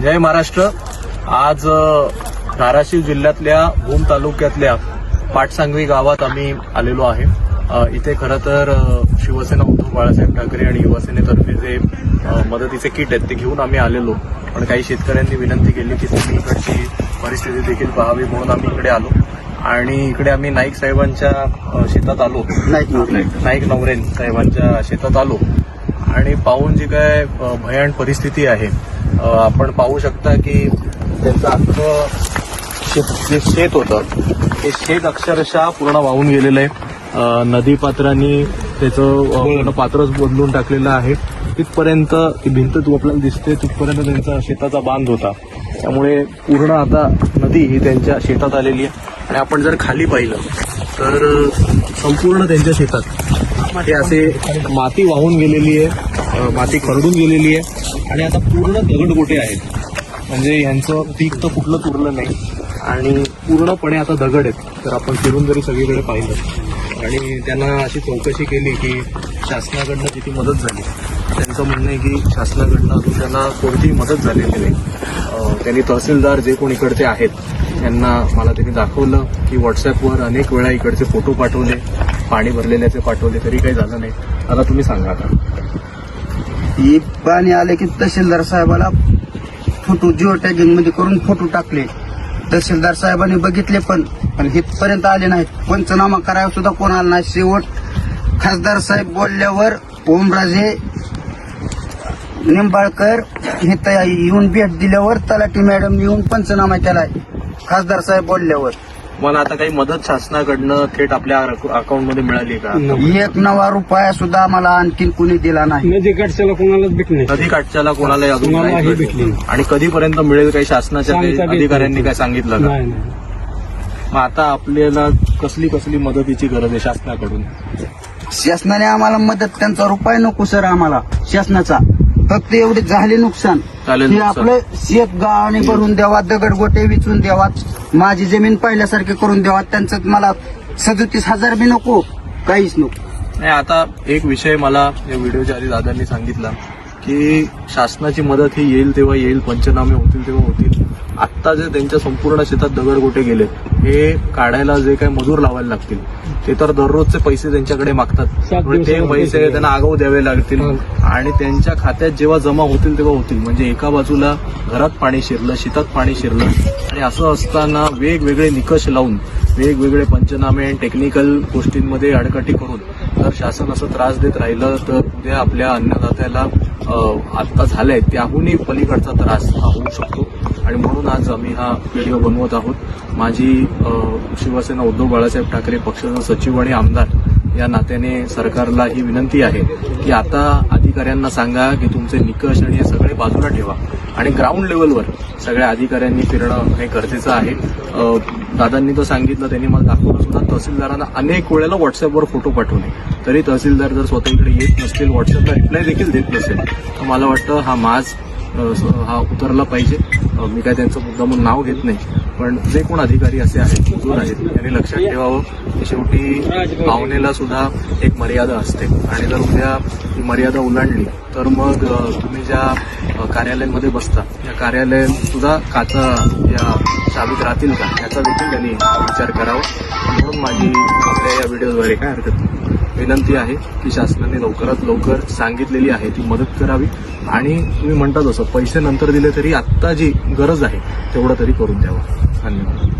जय महाराष्ट्र. आज धाराशिव जिल्ह्यातल्या भूम तालुक्यातल्या पाटसांगवी गावात आम्ही आलेलो आहे. इथे खरं तर शिवसेना उद्धव बाळासाहेब ठाकरे आणि युवासेनेतर्फे जे मदतीचे किट आहेत ते घेऊन आम्ही आलेलो. पण काही शेतकऱ्यांनी विनंती केली की तुम्ही इकडची परिस्थिती देखील पाहावी म्हणून आम्ही इकडे आलो. आणि इकडे आम्ही नाईक साहेबांच्या शेतात आलो. नाईक. नाईक नवरेन साहेबांच्या शेतात आलो. आणि पाहून जी काय भयान परिस्थिती आहे आपण पाहू शकता की त्यांचं अख्खं शेत जे शेत होतं ते शेत अक्षरशः पूर्ण वाहून गेलेलं आहे. नदीपात्रांनी त्याचं पूर्ण पात्रच बदलून टाकलेलं आहे. तिथपर्यंत ती भिंत तू आपल्याला दिसते तिथपर्यंत त्यांचा शेताचा बांध होता. त्यामुळे पूर्ण आता नदी ही त्यांच्या शेतात आलेली आहे. आणि आपण जर खाली पाहिलं तर संपूर्ण त्यांच्या शेतात हे असे माती वाहून गेलेली आहे. माती खरडून गेलेली आहे. आणि आता पूर्ण दगडगोटे आहेत. म्हणजे यांचं पीक तर कुठलं उरलं नाही. आणि पूर्णपणे आता दगड आहेत. तर आपण फिरून जरी सगळीकडे पाहिलं. आणि त्यांना अशी चौकशी केली की शासनाकडनं किती मदत झाली त्यांचं म्हणणं आहे की शासनाकडनं अजून त्यांना कोणतीही मदत झालेली नाही. त्यांनी तहसीलदार जे कोण इकडचे आहेत त्यांना मला त्यांनी दाखवलं की व्हॉट्सअपवर अनेक वेळा इकडचे फोटो पाठवले. पाणी भरलेल्याचे पाठवले तरी काही झालं नाही. आता तुम्ही सांगा आता. ही पाणी आले की तहसीलदार साहेबाला फोटो जिओ टॅगिंगमध्ये करून फोटो टाकले. तहसीलदार साहेबांनी बघितले पण पण इथपर्यंत आले नाहीत. पंचनामा करायला सुद्धा कोण आला नाही. शेवट खासदार साहेब बोलल्यावर ओमराजे निंबाळकर हे तयारी येऊन भेट दिल्यावर तलाठी मॅडम येऊन पंचनामा केलाय. खासदार साहेब बोलल्यावर. मला आता काही मदत शासनाकडनं थेट आपल्या अकाउंटमध्ये मिळाली का? एक नवा रुपया सुद्धा आम्हाला आणखीन कुणी दिला नाही. नदी काठच्याला कोणालाच भेटली नाही. नदी काठच्याला कोणालाही अजून नाही भेटली. आणि कधीपर्यंत मिळेल काही शासनाच्या अधिकाऱ्यांनी. काय सांगितलं का? नाही नाही. मग आता आपल्याला कसली कसली मदतीची गरज आहे शासनाकडून? शासनाने आम्हाला मदत त्यांचा रुपये नको सर आम्हाला. शासनाचा. फक्त एवढे झाले नुकसान. झाले हे नुकसान. आपलं शेत गावाने भरून द्यावा दगड गोटे विचून द्यावा माझी जमीन पहिल्यासारखी करून द्यावा त्यांचं मला सदोतीस हजार बी नको काहीच नको. नाही आता एक विषय मला या व्हिडिओच्या आधी दादांनी सांगितला की शासनाची मदत ही येईल तेव्हा येईल पंचनामे होतील तेव्हा होतील. आत्ता जे त्यांच्या संपूर्ण शेतात दगडगोटे गेलेत हे काढायला जे काही मजूर लावायला लागतील ते तर दररोजचे पैसे त्यांच्याकडे मागतात. त्यामुळे ते पैसे त्यांना आगाऊ द्यावे लागतील. हं. आणि त्यांच्या खात्यात जेव्हा जमा होतील तेव्हा होतील. म्हणजे एका बाजूला घरात पाणी शिरलं शेतात पाणी शिरलं आणि असं असताना वेगवेगळे निकष लावून वेगवेगळे पंचनामे आणि टेक्निकल गोष्टींमध्ये आडकाठी करून जर शासन असं त्रास देत राहिलं तर उद्या आपल्या अन्नदात्याला आत्ता झालंय त्याहूनही पलीकडचा त्रास हा होऊ शकतो. आणि म्हणून आज आम्ही हा व्हिडिओ बनवत आहोत. माझी शिवसेना उद्धव बाळासाहेब ठाकरे पक्षाचा सचिव आणि आमदार या नात्याने सरकारला ही विनंती आहे की आता अधिकाऱ्यांना सांगा की तुमचे निकष आणि हे सगळे बाजूला ठेवा. आणि ग्राउंड लेवलवर सगळ्या अधिकाऱ्यांनी फिरणं हे गरजेचं आहे. दादांनी तर सांगितलं त्यांनी मला दाखवलं तहसीलदारांना अनेक वेळेला व्हॉट्सअपवर फोटो पाठवले तरी तहसीलदार जर स्वतः इकडे येत नसतील व्हॉट्सअपला रिप्लाय देखील देत नसेल तर मला वाटतं हा माज हा उतरला पाहिजे. मी काय त्यांचं मुद्दामून नाव घेत नाही पण जे कोण अधिकारी असे आहेत मजूर आहेत त्यांनी लक्षात ठेवावं. की शेवटी भावनेला सुद्धा एक मर्यादा असते. आणि जर उद्या ही मर्यादा उलांडली तर मग तुम्ही ज्या कार्यालयांमध्ये बसता. या कार्यालय सुद्धा काचा या चाबीत राहतील का? याचा देखील त्यांनी विचार करावा. म्हणून माझी आपल्या या व्हिडिओद्वारे काय हरकत नाही. विनंती आहे की शासनाने लवकरात लवकर सांगितलेली आहे ती मदत करावी. आणि तुम्ही म्हणता जसं पैसे नंतर दिले तरी आत्ता जी गरज आहे तेवढं तरी करून द्यावं. धन्यवाद.